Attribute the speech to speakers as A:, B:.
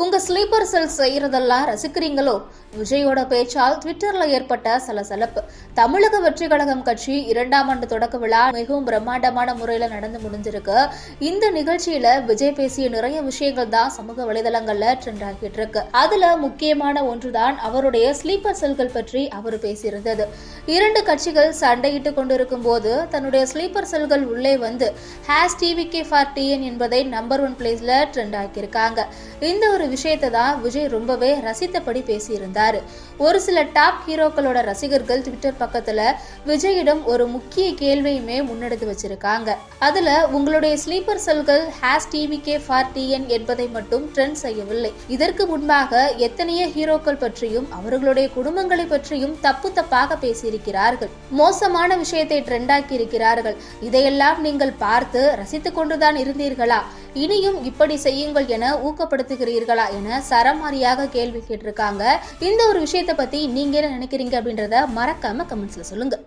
A: உங்க ஸ்லீப்பர் செல் செய்யறதெல்லாம் ரசிக்கிறீங்களோ? விஜயோட பேச்சால் ட்விட்டர்ல ஏற்பட்ட சலசலப்பு. தமிழக வெற்றி கழகம் கட்சி இரண்டாம் ஆண்டு தொடக்க விழா மிகவும் பிரம்மாண்டமான முறையில நடந்து முடிஞ்சிருக்கு. இந்த நிகழ்ச்சியில விஜய் பேசிய நிறைய விஷயங்கள் தான் சமூக வலைதளங்கள்ல ட்ரெண்ட் ஆகிட்டு இருக்கு. அதுல முக்கியமான ஒன்றுதான் அவருடைய ஸ்லீப்பர் செல்கள் பற்றி அவர் பேசியிருந்தது. இரண்டு கட்சிகள் சண்டையிட்டு கொண்டிருக்கும் போது தன்னுடைய ஸ்லீப்பர் செல்கள் உள்ளே வந்து ஹேஸ் டிவிகே ஃபார் டிஎன் என்பதை நம்பர் ஒன் பிளேஸ்ல ட்ரெண்ட் ஆக்கியிருக்காங்க. இந்த ஒரு விஷயத்தை தான் விஜய் ரொம்பவே ரசித்தபடி பேசியிருந்தார். ஒரு சில டாப் ஹீரோக்களோட ரசிகர்கள் ட்விட்டர் பக்கத்தில் விஜயிடம் ஒரு முக்கிய கேள்வியுமே முன்னெடுத்து வச்சிருக்காங்க. அதில் உங்களுடைய ஸ்லீப்பர் செல்கள் ஹேஸ் டிவிகே ஃபார் டிஎன் என்பதை மட்டும் ட்ரெண்ட் செய்யவில்லை. இதற்கு முன்பாக எத்தனைய ஹீரோக்கள் பற்றியும் அவர்களுடைய குடும்பங்களை பற்றியும் தப்பு தப்பாக பேசியிருக்கிறார்கள். மோசமான விஷயத்தை ட்ரெண்டாக்கி இருக்கிறார்கள் இதையெல்லாம் நீங்கள் பார்த்து ரசித்துக் கொண்டுதான் இருந்தீர்களா? இனியும் இப்படி செய்யுங்கள் என ஊக்கப்படுத்துகிறீர்களா? என சரமாரியாக கேள்வி கேட்டிருக்காங்க. இந்த ஒரு விஷயத்தை பத்தி நீங்க என்ன நினைக்கிறீங்க அப்படின்றத மறக்காம கமெண்ட்ஸ்ல சொல்லுங்க.